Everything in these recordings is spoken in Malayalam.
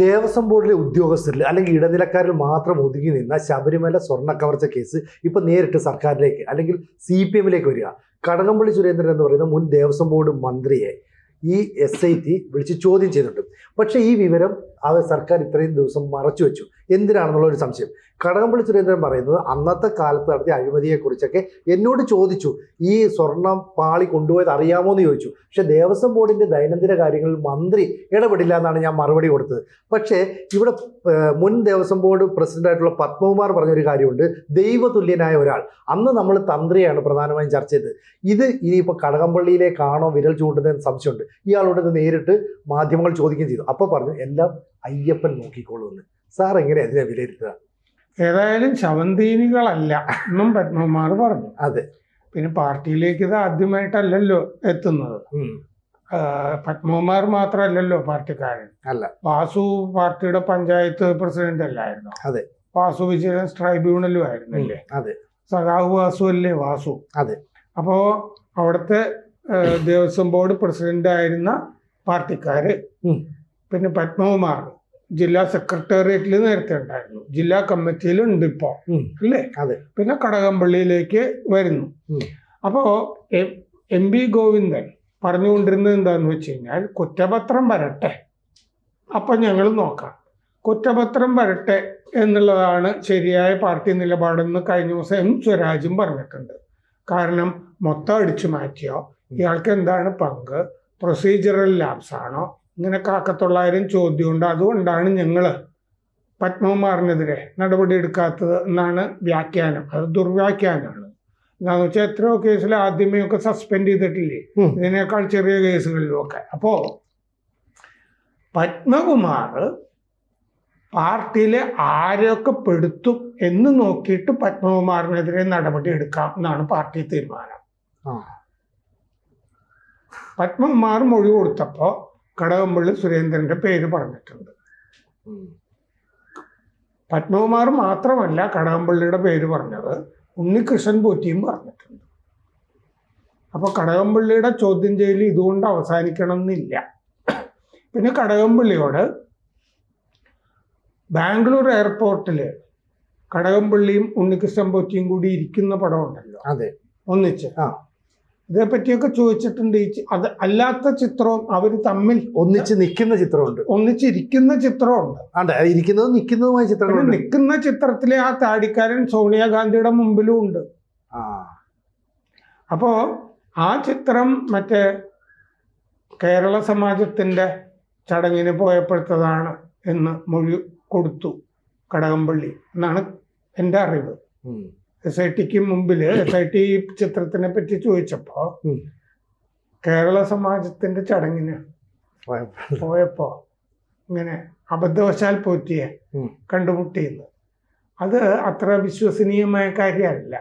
ദേവസ്വം ബോർഡിലെ ഉദ്യോഗസ്ഥരിൽ അല്ലെങ്കിൽ ഇടനിലക്കാരിൽ മാത്രം ഒതുങ്ങി നിന്ന ശബരിമല സ്വർണ കവർച്ച കേസ് ഇപ്പൊ നേരിട്ട് സർക്കാരിലേക്ക് അല്ലെങ്കിൽ സി പി എമ്മിലേക്ക് വരിക. കടകംപള്ളി സുരേന്ദ്രൻ എന്ന് പറയുന്ന മുൻ ദേവസ്വം ബോർഡ് മന്ത്രിയെ ഈ എസ് ഐ ടി വിളിച്ച് ചോദ്യം ചെയ്തിട്ടുണ്ട്. പക്ഷേ ഈ വിവരം അവർ സർക്കാർ ഇത്രയും ദിവസം മറച്ചു വെച്ചു. എന്തിനാണെന്നുള്ള ഒരു സംശയം. കടകംപള്ളി സുരേന്ദ്രൻ പറയുന്നത് അന്നത്തെ കാലത്ത് നടത്തിയ അഴിമതിയെക്കുറിച്ചൊക്കെ എന്നോട് ചോദിച്ചു. ഈ സ്വർണം പാളി കൊണ്ടുപോയത് അറിയാമോ എന്ന് ചോദിച്ചു. പക്ഷേ ദേവസ്വം ബോർഡിന്റെ ദൈനംദിന കാര്യങ്ങളിൽ മന്ത്രി ഇടപെടില്ല എന്നാണ് ഞാൻ മറുപടി കൊടുത്തത്. പക്ഷേ ഇവിടെ മുൻ ദേവസ്വം ബോർഡ് പ്രസിഡന്റായിട്ടുള്ള പത്മകുമാർ പറഞ്ഞൊരു കാര്യമുണ്ട്. ദൈവതുല്യനായ ഒരാൾ. അന്ന് നമ്മൾ തന്ത്രിയാണ് പ്രധാനമായും ചർച്ച ചെയ്തത്. ഇത് ഇനിയിപ്പോൾ കടകംപള്ളിയിലേക്കാണോ വിരൽ ചൂണ്ടുന്നതെന്ന് സംശയമുണ്ട്. ഇയാളോട് ഇത് നേരിട്ട് മാധ്യമങ്ങൾ ചോദിക്കുകയും ചെയ്തു. അപ്പോൾ പറഞ്ഞു എല്ലാം അയ്യപ്പൻ നോക്കിക്കോളൂ എന്ന് സാർ എങ്ങനെ അതിനെ വിലയിരുത്തുക? ഏതായാലും ശവന്തീനികളല്ല. എന്നും പത്മകുമാർ പറഞ്ഞു. അതെ. പിന്നെ പാർട്ടിയിലേക്ക് ഇത് ആദ്യമായിട്ടല്ലല്ലോ എത്തുന്നത്. പത്മകുമാർ മാത്രമല്ലല്ലോ പാർട്ടിക്കാരൻ. അല്ല. വാസു പാർട്ടിയുടെ പഞ്ചായത്ത് പ്രസിഡന്റ് അല്ലായിരുന്നു അതെ. വാസു വിജിലൻസ് ട്രൈബ്യൂണലും ആയിരുന്നു അല്ലേ? അതെ. സഖാവ് വാസു അല്ലേ വാസു? അതെ. അപ്പോ അവിടുത്തെ ദേവസ്വം ബോർഡ് പ്രസിഡന്റ് ആയിരുന്ന പാർട്ടിക്കാര് പിന്നെ പത്മകുമാർ. ജില്ലാ സെക്രട്ടേറിയറ്റിൽ നേരത്തെ ഉണ്ടായിരുന്നു. ജില്ലാ കമ്മിറ്റിയിലുണ്ട് ഇപ്പോ. അല്ലേ? അതെ. പിന്നെ കടകംപള്ളിയിലേക്ക് വരുന്നു. അപ്പോ എം- പി ഗോവിന്ദൻ പറഞ്ഞുകൊണ്ടിരുന്നത് എന്താന്ന് വെച്ച് കഴിഞ്ഞാൽ കുറ്റപത്രം വരട്ടെ. അപ്പൊ ഞങ്ങൾ നോക്കാം. കുറ്റപത്രം വരട്ടെ എന്നുള്ളതാണ് ശരിയായ പാർട്ടി നിലപാടെന്ന് കഴിഞ്ഞ ദിവസം എം സ്വരാജും പറഞ്ഞിട്ടുണ്ട്. കാരണം മൊത്തം അടിച്ചു മാറ്റിയോ? ഇയാൾക്ക് എന്താണ് പങ്ക്? പ്രൊസീജറൽ ലാബ്സ് ആണോ ഇങ്ങനെ കാക്കത്തൊള്ളായിരം ചോദ്യമുണ്ട്. അതുകൊണ്ടാണ് ഞങ്ങൾ പത്മകുമാറിനെതിരെ നടപടി എടുക്കാത്തത് എന്നാണ് വ്യാഖ്യാനം. അത് ദുർവ്യാഖ്യാനമാണ് എന്താണെന്ന് വെച്ചാൽ എത്രയോ കേസിൽ ആദ്യമേ ഒക്കെ സസ്പെൻഡ് ചെയ്തിട്ടില്ലേ. ഇതിനേക്കാൾ ചെറിയ കേസുകളിലും ഒക്കെ അപ്പോ പത്മകുമാർ പാർട്ടിയിലെ ആരൊക്കെ പെടുത്തും എന്ന് നോക്കിയിട്ട് പത്മകുമാറിനെതിരെ നടപടി എടുക്കാം എന്നാണ് പാർട്ടി തീരുമാനം. പത്മകുമാർ മൊഴി കൊടുത്തപ്പോ കടകംപള്ളി സുരേന്ദ്രന്റെ പേര് പറഞ്ഞിട്ടുണ്ട്. പത്മകുമാർ മാത്രമല്ല കടകംപള്ളിയുടെ പേര് പറഞ്ഞത് ഉണ്ണികൃഷ്ണൻ പോറ്റിയും പറഞ്ഞിട്ടുണ്ട്. അപ്പോൾ കടകംപള്ളിയുടെ ചോദ്യം ചെയ്യൽ ഇതുകൊണ്ട് അവസാനിക്കണം എന്നില്ല പിന്നെ കടകംപള്ളിയോട് ബാംഗ്ലൂർ എയർപോർട്ടിൽ കടകംപള്ളിയും ഉണ്ണികൃഷ്ണൻ പോറ്റിയും കൂടി ഇരിക്കുന്ന പടമുണ്ടല്ലോ. അതെ. ഒന്നിച്ച്. ആ. ഇതേപ്പറ്റിയൊക്കെ ചോദിച്ചിട്ടുണ്ട്. ഈ അത് അല്ലാത്ത ചിത്രവും അവർ തമ്മിൽ ഒന്നിച്ച് നിൽക്കുന്ന ചിത്രമുണ്ട്. ഒന്നിച്ചിരിക്കുന്ന ചിത്രമുണ്ട്. അതെ ഇരിക്കുന്നതും നിൽക്കുന്നതുമായ ചിത്രം നിൽക്കുന്ന ചിത്രത്തിലെ ആ താടിക്കാരൻ സോണിയാഗാന്ധിയുടെ മുമ്പിലും ഉണ്ട്. ആ. അപ്പോ ആ ചിത്രം മറ്റേ കേരള സമാജത്തിന്റെ ചടങ്ങിന് പോയപ്പോഴത്തതാണ് എന്ന് മൊഴി കൊടുത്തു കടകംപള്ളി. എന്നാണ് എന്റെ അറിവ്. എസ് ഐ ടിക്ക് മുമ്പിൽ എസ് ഐ ടി ചിത്രത്തിനെ പറ്റി ചോദിച്ചപ്പോ കേരള സമാജത്തിന്റെ ചടങ്ങിന് പോയപ്പോ ഇങ്ങനെ അബദ്ധവശാൽ പോറ്റിയെ. കണ്ടുമുട്ടിയെന്ന്. അത് അത്ര വിശ്വസനീയമായ കാര്യമല്ല.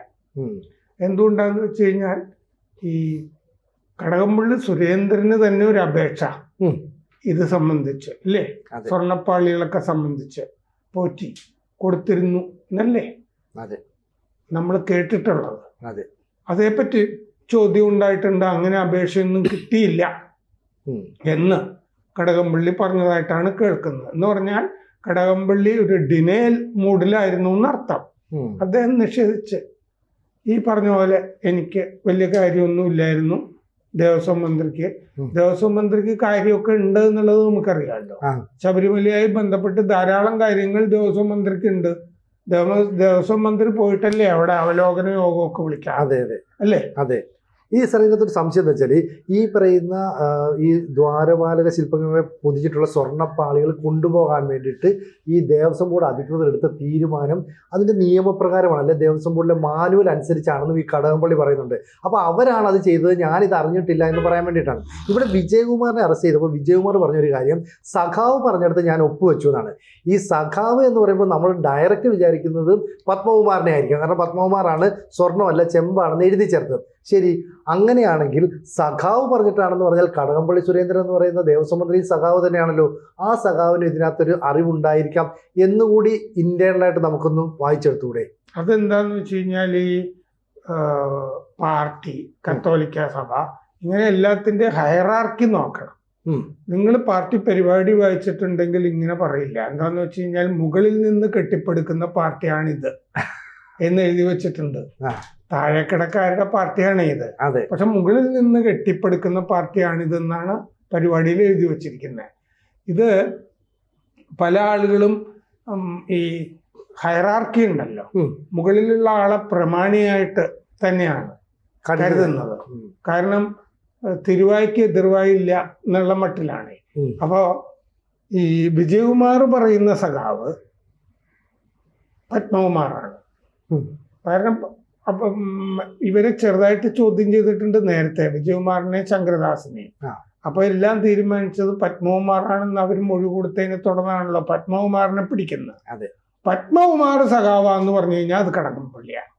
എന്തുകൊണ്ടാന്ന് വെച്ച് കഴിഞ്ഞാൽ ഈ കടകംപള്ളി സുരേന്ദ്രന് തന്നെ ഒരു അപേക്ഷ ഇത് സംബന്ധിച്ച് അല്ലേ? സ്വർണപ്പാളികളൊക്കെ സ്വർണപ്പാളികളൊക്കെ സംബന്ധിച്ച് പോറ്റി കൊടുത്തിരുന്നു എന്നല്ലേ? അതെ. നമ്മൾ കേട്ടിട്ടുള്ളത്. അതെ. അതേപ്പറ്റി ചോദ്യം ഉണ്ടായിട്ടുണ്ട്. അങ്ങനെ അപേക്ഷയൊന്നും കിട്ടിയില്ല. എന്ന് കടകംപള്ളി പറഞ്ഞതായിട്ടാണ് കേൾക്കുന്നത്. എന്ന് പറഞ്ഞാൽ കടകംപള്ളി ഒരു ഡിനേൽ മൂഡിലായിരുന്നു എന്നർത്ഥം. അദ്ദേഹം നിഷേധിച്ച് ഈ പറഞ്ഞ പോലെ എനിക്ക് വലിയ കാര്യമൊന്നും ഇല്ലായിരുന്നു. ദേവസ്വം മന്ത്രിക്ക്. ദേവസ്വം മന്ത്രിക്ക് കാര്യമൊക്കെ ഉണ്ട് എന്നുള്ളത് നമുക്കറിയാമല്ലോ. ശബരിമലയായി ബന്ധപ്പെട്ട് ധാരാളം കാര്യങ്ങൾ ദേവസ്വം മന്ത്രിക്ക് ഉണ്ട്. ദേവസ്വം മന്ത്രി പോയിട്ടല്ലേ അവിടെ അവലോകന യോഗമൊക്കെ വിളിക്കാം? അതെ അതെ. അല്ലേ? അതെ. ഈ സാർ ഇതിനകത്തൊരു സംശയം എന്താ വെച്ചാൽ ഈ പറയുന്ന ഈ ദ്വാരപാലക ശില്പങ്ങളെ പൊതിച്ചിട്ടുള്ള സ്വർണപ്പാളികൾ കൊണ്ടുപോകാൻ വേണ്ടിയിട്ട് ഈ ദേവസ്വം ബോർഡ് അധികൃതർ എടുത്ത തീരുമാനം അതിന്റെ നിയമപ്രകാരമാണ്. അല്ലെ ദേവസ്വം ബോർഡിലെ മാനുവൽ അനുസരിച്ചാണെന്നും ഈ കടകംപള്ളി പറയുന്നുണ്ട്. അപ്പോൾ അവരാണ് അത് ചെയ്തത്. ഞാനിത് അറിഞ്ഞിട്ടില്ല എന്ന് പറയാൻ വേണ്ടിയിട്ടാണ്. ഇവിടെ വിജയകുമാറിനെ അറസ്റ്റ് ചെയ്തപ്പോൾ വിജയകുമാർ പറഞ്ഞൊരു കാര്യം സഖാവ് പറഞ്ഞെടുത്ത് ഞാൻ ഒപ്പുവെച്ചു എന്നാണ്. ഈ സഖാവ് എന്ന് പറയുമ്പോൾ നമ്മൾ ഡയറക്റ്റ് വിചാരിക്കുന്നത് പത്മകുമാറിനെ ആയിരിക്കും കാരണം പത്മകുമാറാണ് സ്വർണമല്ല ചെമ്പാണെന്ന് എഴുതി ചേർത്തത്. ശരി അങ്ങനെയാണെങ്കിൽ സഖാവ് പറഞ്ഞിട്ടാണെന്ന് പറഞ്ഞാൽ കടകംപള്ളി സുരേന്ദ്രൻ എന്ന് പറയുന്ന ദേവസ്വം മന്ത്രി സഖാവ് തന്നെയാണല്ലോ. ആ സഖാവിന് ഇതിനകത്തൊരു അറിവുണ്ടായിരിക്കാം എന്നുകൂടി ഇന്റേണലായിട്ട് നമുക്കൊന്ന് വായിച്ചെടുത്തുകൂടെ അതെന്താന്ന് വെച്ച് കഴിഞ്ഞാൽ ഈ പാർട്ടി കത്തോലിക്ക സഭ ഇങ്ങനെ എല്ലാത്തിന്റെ ഹയറാർക്കി നോക്കണം. നിങ്ങൾ പാർട്ടി പരിപാടി വായിച്ചിട്ടുണ്ടെങ്കിൽ ഇങ്ങനെ പറയില്ല. എന്താന്ന് വെച്ച് കഴിഞ്ഞാൽ മുകളിൽ നിന്ന് കെട്ടിപ്പടുക്കുന്ന പാർട്ടിയാണിത് എന്ന് എഴുതി വെച്ചിട്ടുണ്ട്. താഴേക്കിടക്കാരുടെ പാർട്ടിയാണ് ഇത്. പക്ഷെ മുകളിൽ നിന്ന് കെട്ടിപ്പടുക്കുന്ന പാർട്ടിയാണിതെന്നാണ് പരിപാടിയിൽ എഴുതി വച്ചിരിക്കുന്നത്. ഇത് പല ആളുകളും ഈ ഹൈറാർക്കി ഉണ്ടല്ലോ. മുകളിലുള്ള ആളെ പ്രമാണിയായിട്ട് തന്നെയാണ് കരുതുന്നത്. കാരണം തിരുവായ്ക്ക് എതിർവായില്ല എന്നുള്ള മട്ടിലാണ്. അപ്പോ അപ്പോൾ ഈ വിജയകുമാർ പറയുന്ന സഖാവ് പത്മകുമാറാണ്. കാരണം അപ്പം ഇവരെ ചെറുതായിട്ട് ചോദ്യം ചെയ്തിട്ടുണ്ട് നേരത്തെ വിജയകുമാറിനെ ശങ്കരദാസിനെയും. അപ്പൊ എല്ലാം തീരുമാനിച്ചത് പത്മകുമാറാണെന്ന് അവർ മൊഴി കൊടുത്തതിനെ തുടർന്നാണല്ലോ പത്മകുമാറിനെ പിടിക്കുന്നത് അതെ. പത്മകുമാർ സഖാവ എന്ന് പറഞ്ഞു കഴിഞ്ഞാൽ അത് കടകംപള്ളിയാണ്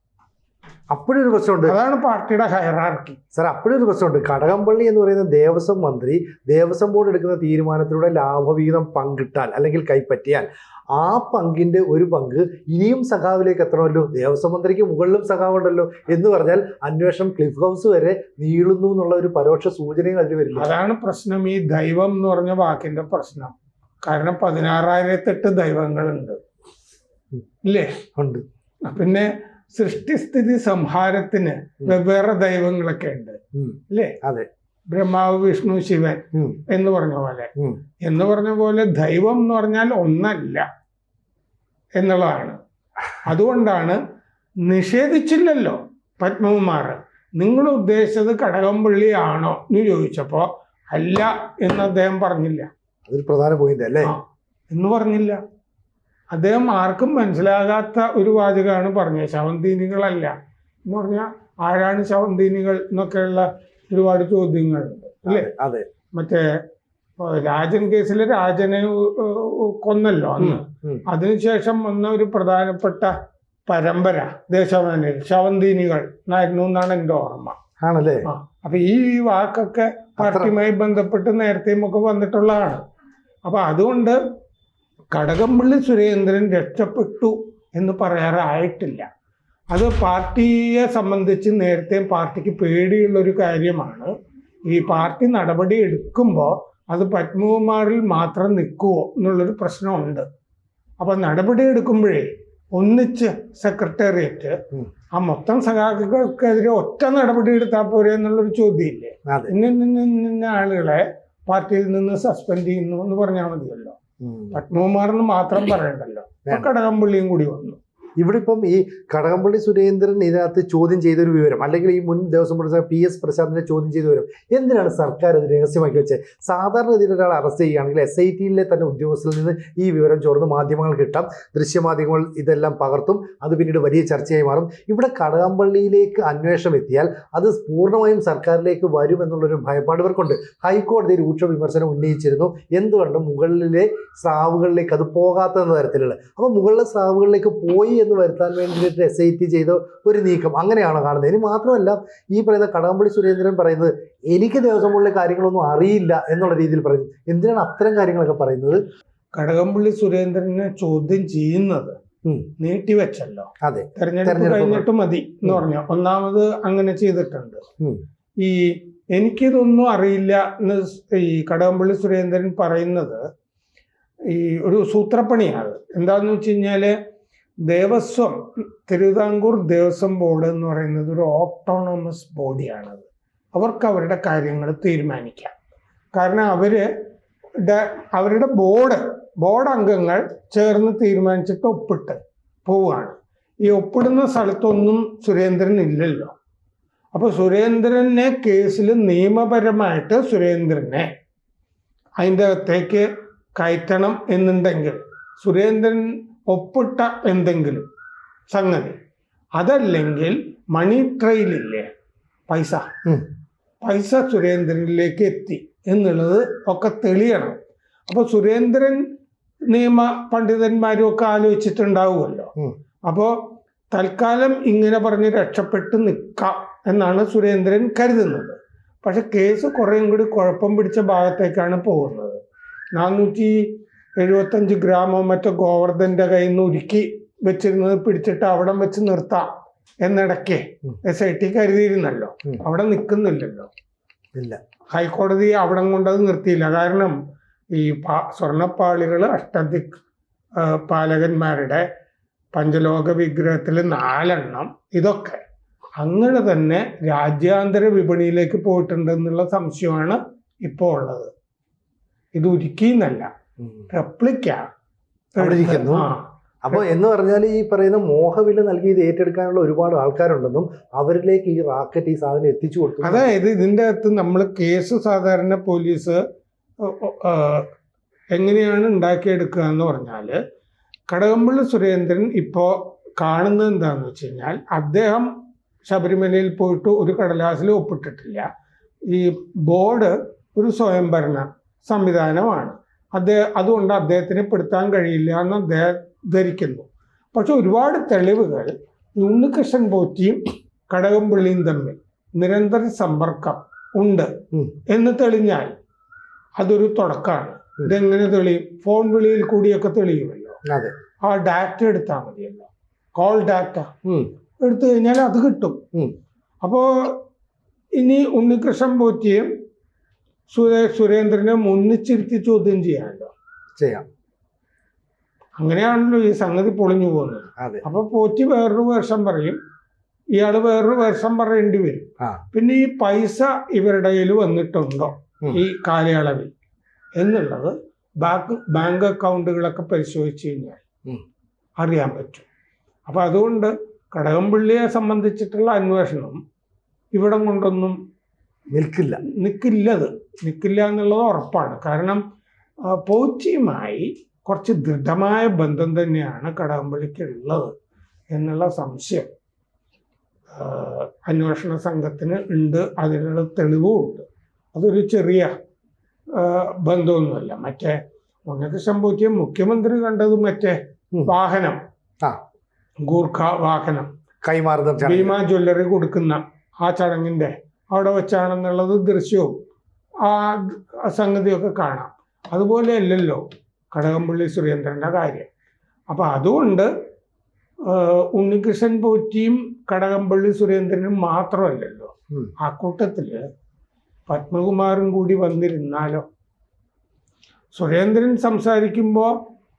അപ്പോഴൊരു പ്രശ്നമുണ്ട്. അതാണ് പാർട്ടിയുടെ ഹൈറാർക്കി സാർ അപ്പോഴൊരു പ്രശ്നമുണ്ട്. കടകംപള്ളി എന്ന് പറയുന്ന ദേവസ്വം മന്ത്രി ദേവസ്വം ബോർഡ് എടുക്കുന്ന തീരുമാനത്തിലൂടെ ലാഭവിഹിതം പങ്കിട്ടാൽ അല്ലെങ്കിൽ കൈപ്പറ്റിയാൽ ആ പങ്കിന്റെ ഒരു പങ്ക് ഇനിയും സഖാവിലേക്ക് എത്തണമല്ലോ? ദേവസ്വം മന്ത്രിക്ക് മുകളിലും സഖാവുണ്ടല്ലോ എന്ന് പറഞ്ഞാൽ അന്വേഷണം ക്ലിഫ് ഹൗസ് വരെ നീളുന്നു എന്നുള്ള ഒരു പരോക്ഷ സൂചനയും അതിൽ വരില്ല. അതാണ് പ്രശ്നം. ഈ ദൈവം എന്ന് പറഞ്ഞ വാക്കിന്റെ പ്രശ്നം. കാരണം പതിനാറായിരത്തെട്ട് ദൈവങ്ങളുണ്ട്. ഇല്ലേ? ഉണ്ട്. പിന്നെ സൃഷ്ടിസ്ഥിതി സംഹാരത്തിന് വെവ്വേറെ ദൈവങ്ങളൊക്കെ ഉണ്ട്. അല്ലേ? അതെ. ബ്രഹ്മാവ് വിഷ്ണു ശിവൻ എന്ന് പറഞ്ഞ പോലെ. എന്ന് പറഞ്ഞ പോലെ ദൈവം എന്ന് പറഞ്ഞാൽ ഒന്നല്ല എന്നുള്ളതാണ്. അതുകൊണ്ടാണ് നിഷേധിച്ചില്ലല്ലോ പത്മകുമാർ. നിങ്ങൾ ഉദ്ദേശിച്ചത് കടകംപള്ളിയാണോ എന്ന് ചോദിച്ചപ്പോ അല്ല എന്ന് അദ്ദേഹം പറഞ്ഞില്ല. അതൊരു പ്രധാന പോയിന്റ് അല്ലേ? എന്ന് പറഞ്ഞില്ല. അദ്ദേഹം ആർക്കും മനസ്സിലാകാത്ത ഒരു വാചകമാണ് പറഞ്ഞത്. ശവന്തീനികളല്ല എന്ന് പറഞ്ഞാൽ ആരാണ് ശവന്തീനികൾ എന്നൊക്കെയുള്ള ഒരുപാട് ചോദ്യങ്ങളുണ്ട് അല്ലേ? അതെ മറ്റേ രാജൻ കേസിൽ രാജനെ കൊന്നല്ലോ അന്ന്. അതിനുശേഷം വന്ന ഒരു പ്രധാനപ്പെട്ട പരമ്പര ദേശവാനിൽ ശവന്തീനികൾ എന്നായിരുന്നു എന്നാണ് എന്റെ ഓർമ്മ. ആണല്ലേ? അപ്പൊ ഈ വാക്കൊക്കെ പാർട്ടിയുമായി ബന്ധപ്പെട്ട് നേരത്തെയും ഒക്കെ വന്നിട്ടുള്ളതാണ്. അപ്പൊ അതുകൊണ്ട് കടകംപള്ളി സുരേന്ദ്രൻ രക്ഷപ്പെട്ടു എന്ന് പറയാറായിട്ടില്ല. അത് പാർട്ടിയെ സംബന്ധിച്ച് നേരത്തെ പാർട്ടിക്ക് പേടിയുള്ള ഒരു കാര്യമാണ്. ഈ പാർട്ടി നടപടി എടുക്കുമ്പോൾ അത് പത്മകുമാറിൽ മാത്രം നിൽക്കുമോ എന്നുള്ളൊരു പ്രശ്നമുണ്ട്. അപ്പം നടപടി എടുക്കുമ്പോഴേ ഒന്നിച്ച് സെക്രട്ടേറിയറ്റ്. ആ മൊത്തം സഖാക്കൾക്കെതിരെ ഒറ്റ നടപടി എടുത്താൽ പോരെ എന്നുള്ളൊരു ചോദ്യമില്ലേ? ഇന്ന ഇന്ന ആളുകളെ പാർട്ടിയിൽ നിന്ന് സസ്പെൻഡ് ചെയ്യുന്നു എന്ന് പറഞ്ഞാൽ മതിയല്ലോ. പത്മകുമാറിന് മാത്രം പറയണ്ടല്ലോ. കടകംപള്ളിയും കൂടി വന്നു. ഇവിടെ ഇപ്പം ഈ കടകംപള്ളി സുരേന്ദ്രൻ ഇതിനകത്ത് ചോദ്യം ചെയ്തൊരു വിവരം അല്ലെങ്കിൽ ഈ മുൻ ദേവസ്വം ബോർഡ് പി എസ് പ്രശാന്തിനെ ചോദ്യം ചെയ്ത വിവരം എന്തിനാണ് സർക്കാർ അത് രഹസ്യമാക്കി വെച്ചത് സാധാരണ ഇതിൽ ഒരാൾ അറസ്റ്റ് ചെയ്യുകയാണെങ്കിൽ എസ് ഐ ടിയിലെ തന്നെ ഉദ്യോഗസ്ഥരിൽ നിന്ന് ഈ വിവരം ചോർന്ന് മാധ്യമങ്ങൾ കിട്ടാം ദൃശ്യമാധ്യമങ്ങൾ ഇതെല്ലാം പകർത്തും അത് പിന്നീട് വലിയ ചർച്ചയായി മാറും. ഇവിടെ കടകംപള്ളിയിലേക്ക് അന്വേഷണം എത്തിയാൽ അത് പൂർണമായും സർക്കാരിലേക്ക് വരും എന്നുള്ളൊരു ഭയപ്പാട് ഇവർക്കുണ്ട്. ഹൈക്കോടതി രൂക്ഷ വിമർശനം ഉന്നയിച്ചിരുന്നു. എന്തുകൊണ്ട് മുകളിലെ സ്രാവുകളിലേക്ക് അത് പോകാത്ത തരത്തിലുള്ള അപ്പോൾ മുകളിലെ സ്രാവുകളിലേക്ക് പോയി എന്ന് വരുത്താൻ വേണ്ടിയിട്ട് എസ് ഐ ടി ചെയ്ത ഒരു നീക്കം അങ്ങനെയാണോ കാണുന്നത്. ഇനി മാത്രമല്ല ഈ പറയുന്ന കടകംപള്ളി സുരേന്ദ്രൻ പറയുന്നത് എനിക്ക് ദേവസ്വം ബോർഡിലെ കാര്യങ്ങളൊന്നും അറിയില്ല എന്നുള്ള രീതിയിൽ പറയുന്നത് എന്തിനാണ് അത്തരം കാര്യങ്ങളൊക്കെ പറയുന്നത്? കടകംപള്ളി സുരേന്ദ്രനെ ചോദ്യം ചെയ്യുന്നത്. നീട്ടിവെച്ചല്ലോ അതെ. തെരഞ്ഞെടുപ്പ് കഴിഞ്ഞിട്ട് മതി എന്ന് പറഞ്ഞു. ഒന്നാമത് അങ്ങനെ ചെയ്തിട്ടുണ്ട്. ഈ എനിക്കിതൊന്നും അറിയില്ല എന്ന് ഈ കടകംപള്ളി സുരേന്ദ്രൻ പറയുന്നത് ഈ ഒരു സൂത്രപ്പണിയാണ്. എന്താന്ന് വെച്ച് കഴിഞ്ഞാൽ ദേവസ്വം തിരുവിതാംകൂർ ദേവസ്വം ബോർഡ് എന്ന് പറയുന്നത് ഒരു ഓട്ടോണമസ് ബോഡിയാണത് അവർക്ക് അവരുടെ കാര്യങ്ങൾ തീരുമാനിക്കാം. കാരണം അവർ അവരുടെ ബോർഡ് ബോർഡ് അംഗങ്ങൾ ചേർന്ന് തീരുമാനിച്ചിട്ട് ഒപ്പിട്ട് പോവുകയാണ്. ഈ ഒപ്പിടുന്ന സ്ഥലത്തൊന്നും സുരേന്ദ്രൻ ഇല്ലല്ലോ. അപ്പൊ സുരേന്ദ്രനെ കേസിൽ നിയമപരമായിട്ട് സുരേന്ദ്രനെ അതിന്റെ അകത്തേക്ക് കയറ്റണം എന്നുണ്ടെങ്കിൽ സുരേന്ദ്രൻ ഒപ്പിട്ട എന്തെങ്കിലും സംഗതി. അതല്ലെങ്കിൽ മണി ട്രെയിലില്ലേ പൈസ. പൈസ സുരേന്ദ്രനിലേക്ക് എത്തി എന്നുള്ളത് ഒക്കെ തെളിയണം. അപ്പോൾ സുരേന്ദ്രൻ നിയമ പണ്ഡിതന്മാരും ഒക്കെ ആലോചിച്ചിട്ടുണ്ടാവുമല്ലോ. അപ്പോൾ തൽക്കാലം ഇങ്ങനെ പറഞ്ഞ് രക്ഷപ്പെട്ട് നിൽക്കാം എന്നാണ് സുരേന്ദ്രൻ കരുതുന്നത്. പക്ഷെ കേസ് കുറേയും കൂടി കുഴപ്പം പിടിച്ച ഭാഗത്തേക്കാണ് പോകുന്നത്. നാനൂറ്റി എഴുപത്തഞ്ച് ഗ്രാമോ മറ്റോ ഗോവർദ്ധന്റെ കയ്യിൽ നിന്ന് ഉരുക്കി വെച്ചിരുന്നത് പിടിച്ചിട്ട് അവിടം വെച്ച് നിർത്താം എന്നിടയ്ക്ക്. എസ് ഐ ടി കരുതിയിരുന്നല്ലോ. അവിടെ നിൽക്കുന്നില്ലല്ലോ ഇല്ല. ഹൈക്കോടതി അവിടെ കൊണ്ടത് നിർത്തിയില്ല. കാരണം ഈ പാ സ്വർണപ്പാളികൾ അഷ്ടദിക് ആ, പാലകന്മാരുടെ പഞ്ചലോക വിഗ്രഹത്തിൽ നാലെണ്ണം ഇതൊക്കെ അങ്ങനെ തന്നെ രാജ്യാന്തര വിപണിയിലേക്ക് പോയിട്ടുണ്ടെന്നുള്ള സംശയമാണ് ഇപ്പോൾ ഉള്ളത്. ഇത് ഉരുക്കിന്നല്ല ഉം. റെപ്ലിക്ക ഇരിക്കുന്നു. അപ്പോൾ എന്ന് പറഞ്ഞാൽ ഈ പറയുന്ന മോഹവില നൽകി ഇത് ഏറ്റെടുക്കാനുള്ള ഒരുപാട് ആൾക്കാരുണ്ടെന്നും അവരിലേക്ക് ഈ റാക്കറ്റ് ഈ സാധനം എത്തിച്ചു കൊടുത്തു. അതായത് ഇതിന്റെ അകത്ത് നമ്മൾ കേസ് സാധാരണ പോലീസ് എങ്ങനെയാണ് ഉണ്ടാക്കിയെടുക്കുക എന്ന് പറഞ്ഞാൽ കടകംപള്ളി സുരേന്ദ്രൻ ഇപ്പോൾ കാണുന്നത് എന്താണെന്ന് വെച്ച് കഴിഞ്ഞാൽ അദ്ദേഹം ശബരിമലയിൽ പോയിട്ട് ഒരു കടലാസിൽ ഒപ്പിട്ടിട്ടില്ല. ഈ ബോർഡ് ഒരു സ്വയംഭരണ സംവിധാനമാണ്. അദ്ദേഹം അതുകൊണ്ട് അദ്ദേഹത്തിന് പെടുത്താൻ കഴിയില്ല എന്ന് അദ്ദേഹം ധരിക്കുന്നു. പക്ഷെ ഒരുപാട് തെളിവുകൾ ഉണ്ണികൃഷ്ണൻ പോറ്റിയും കടകംപള്ളിയും തമ്മിൽ നിരന്തര സമ്പർക്കം ഉണ്ട് എന്ന് തെളിഞ്ഞാൽ അതൊരു തുടക്കമാണ്. ഇതെങ്ങനെ തെളിയും? ഫോൺ വിളിയിൽ കൂടിയൊക്കെ തെളിയുമല്ലോ. ആ ഡാറ്റ എടുത്താൽ മതിയല്ലോ. Call data. എടുത്തു കഴിഞ്ഞാൽ അത് കിട്ടും. അപ്പോ അപ്പോൾ ഇനി ഉണ്ണികൃഷ്ണൻ പോറ്റിയും സുരേന്ദ്രനെ ഒന്നിച്ചിരുത്തി ചോദ്യം ചെയ്യാമല്ലോ ചെയ്യാം. അങ്ങനെയാണല്ലോ ഈ സംഗതി പൊളിഞ്ഞു പോകുന്നത്. അതെ. അപ്പൊ പോറ്റി വേറൊരു വേഷം പറയും. ഇയാൾ വേറൊരു വേഷം പറയേണ്ടി വരും. പിന്നെ ഈ പൈസ ഇവരുടെ കയ്യിൽ വന്നിട്ടുണ്ടോ ഈ കാലയളവിൽ? എന്നുള്ളത് ബാങ്ക് ബാങ്ക് അക്കൗണ്ടുകളൊക്കെ പരിശോധിച്ച് കഴിഞ്ഞാൽ അറിയാൻ പറ്റും. അപ്പൊ അതുകൊണ്ട് കടകംപള്ളിയെ സംബന്ധിച്ചിട്ടുള്ള അന്വേഷണം ഇവിടം കൊണ്ടൊന്നും നിൽക്കില്ല. നിൽക്കില്ലത് നിൽക്കില്ല എന്നുള്ളത് ഉറപ്പാണ്. കാരണം പോച്ചിയുമായി കുറച്ച് ദൃഢമായ ബന്ധം തന്നെയാണ് കടകംപള്ളിക്ക് ഉള്ളത് എന്നുള്ള സംശയം. അന്വേഷണ സംഘത്തിന് ഉണ്ട്. അതിനുള്ള തെളിവും ഉണ്ട്. അതൊരു ചെറിയ ബന്ധമൊന്നുമല്ല. മറ്റേ ഉണ്ണികൃഷ്ണൻ പോറ്റിയെ മുഖ്യമന്ത്രി കണ്ടത് മറ്റേ വാഹനം. ആ. ഗൂർഖ വാഹനം. കൈമാറുന്ന. ഭീമ ജ്വല്ലറി കൊടുക്കുന്ന ആ ചടങ്ങിന്റെ അവിടെ വെച്ചാണെന്നുള്ളത് ദൃശ്യവും. ആ സംഗതിയൊക്കെ കാണാം. അതുപോലെ അല്ലല്ലോ കടകംപള്ളി സുരേന്ദ്രന്റെ കാര്യം. അപ്പോൾ അതുകൊണ്ട് ഉണ്ണികൃഷ്ണൻ പോറ്റിയും കടകംപള്ളി സുരേന്ദ്രനും മാത്രമല്ലല്ലോ. ആ കൂട്ടത്തിൽ പത്മകുമാറും കൂടി വന്നിരുന്നാലോ? സുരേന്ദ്രൻ സംസാരിക്കുമ്പോൾ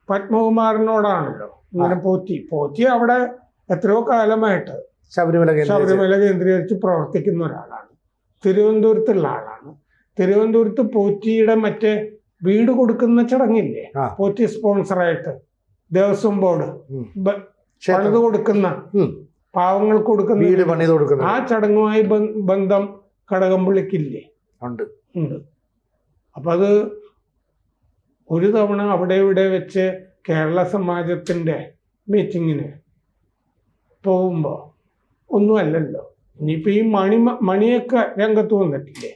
പത്മകുമാറിനോടാണല്ലോ ഇങ്ങനെ പോറ്റി. പോറ്റി അവിടെ എത്രയോ കാലമായിട്ട് ശബരിമല ശബരിമല കേന്ദ്രീകരിച്ച് പ്രവർത്തിക്കുന്ന ഒരാളാണ്. തിരുവനന്തപുരത്തുള്ള ആളാണ്. തിരുവനന്തപുരത്ത് പോറ്റിയുടെ മറ്റേ വീട് കൊടുക്കുന്ന ചടങ്ങില്ലേ. പോറ്റി സ്പോൺസറായിട്ട് ദേവസ്വം ബോർഡ്. പണിത് കൊടുക്കുന്ന. പാവങ്ങൾക്ക് കൊടുക്കുന്ന വീട് പണിത് കൊടുക്കുന്ന. ആ ചടങ്ങുമായി ബന്ധം കടകംപള്ളിക്കില്ലേ? ഉണ്ട്. ഉണ്ട്. അപ്പൊ അത് ഒരു തവണ അവിടെ ഇവിടെ വെച്ച് കേരള സമാജത്തിന്റെ മീറ്റിങ്ങിന് പോകുമ്പോൾ ഒന്നുമല്ലല്ലോ ഇനിയിപ്പോ ഈ മണി മണിയൊക്കെ രംഗത്ത് വന്നിട്ടില്ലേ?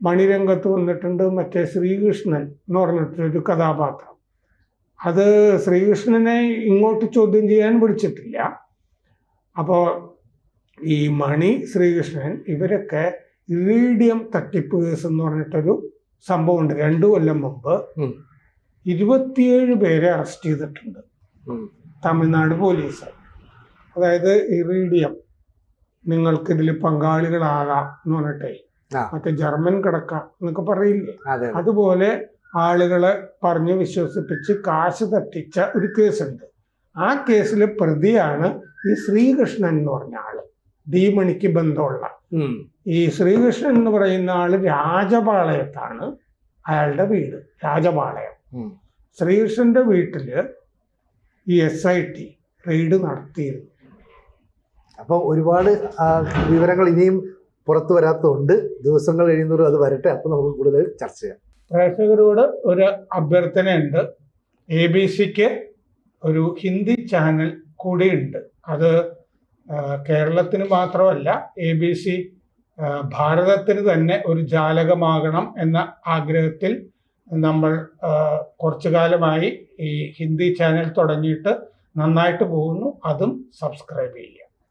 ഉം. മണി രംഗത്ത് വന്നിട്ടുണ്ട് മറ്റേ ശ്രീകൃഷ്ണൻ എന്ന് പറഞ്ഞിട്ടൊരു കഥാപാത്രം അത് ശ്രീകൃഷ്ണനെ ഇങ്ങോട്ട് ചോദ്യം ചെയ്യാൻ വിളിച്ചിട്ടില്ല അപ്പോൾ ഈ മണി ശ്രീകൃഷ്ണൻ ഇവരൊക്കെ ഇറീഡിയം തട്ടിപ്പ് കേസ് എന്ന് പറഞ്ഞിട്ടൊരു സംഭവമുണ്ട് രണ്ടു കൊല്ലം മുമ്പ്. ഇരുപത്തിയേഴ് പേരെ അറസ്റ്റ് ചെയ്തിട്ടുണ്ട് തമിഴ്നാട് പോലീസ് അതായത് ഇറീഡിയം നിങ്ങൾക്ക് ഇതിൽ പങ്കാളികളാകാം എന്ന് പറഞ്ഞിട്ടേ. മറ്റേ ജർമ്മൻ കിടക്ക എന്നൊക്കെ പറയില്ലേ? അതെ അതെ. അതുപോലെ ആളുകളെ പറഞ്ഞ് വിശ്വസിപ്പിച്ച് കാശ് തട്ടിച്ച ഒരു കേസുണ്ട്. ആ കേസിലെ പ്രതിയാണ് ഈ ശ്രീകൃഷ്ണൻ എന്ന് പറഞ്ഞ ആൾ. ദീമണിക്ക് ബന്ധമുള്ള. ഈ ശ്രീകൃഷ്ണൻ എന്ന് പറയുന്ന ആൾ രാജപാളയത്താണ് അയാളുടെ വീട് രാജപാളയം. ശ്രീകൃഷ്ണന്റെ വീട്ടിൽ ഈ എസ് ഐ ടി റെയ്ഡ് നടത്തിയിരുന്നു. അപ്പോൾ ഒരുപാട് വിവരങ്ങൾ ഇനിയും പുറത്തു വരാത്തതുകൊണ്ട് ദിവസങ്ങൾ കഴിയുന്നവരും അത് വരട്ടെ. അപ്പോൾ നമുക്ക് കൂടുതൽ ചർച്ച ചെയ്യാം. പ്രേക്ഷകരോട് ഒരു അഭ്യർത്ഥനയുണ്ട്. എ ബി സിക്ക് ഒരു ഹിന്ദി ചാനൽ കൂടിയുണ്ട്. അത് കേരളത്തിന് മാത്രമല്ല എ ബി സി ഭാരതത്തിന് തന്നെ ഒരു ജാലകമാകണം എന്ന ആഗ്രഹത്തിൽ നമ്മൾ കുറച്ചു കാലമായി ഈ ഹിന്ദി ചാനൽ തുടങ്ങിയിട്ട് നന്നായിട്ട് പോകുന്നു. അതും സബ്സ്ക്രൈബ് ചെയ്യുക.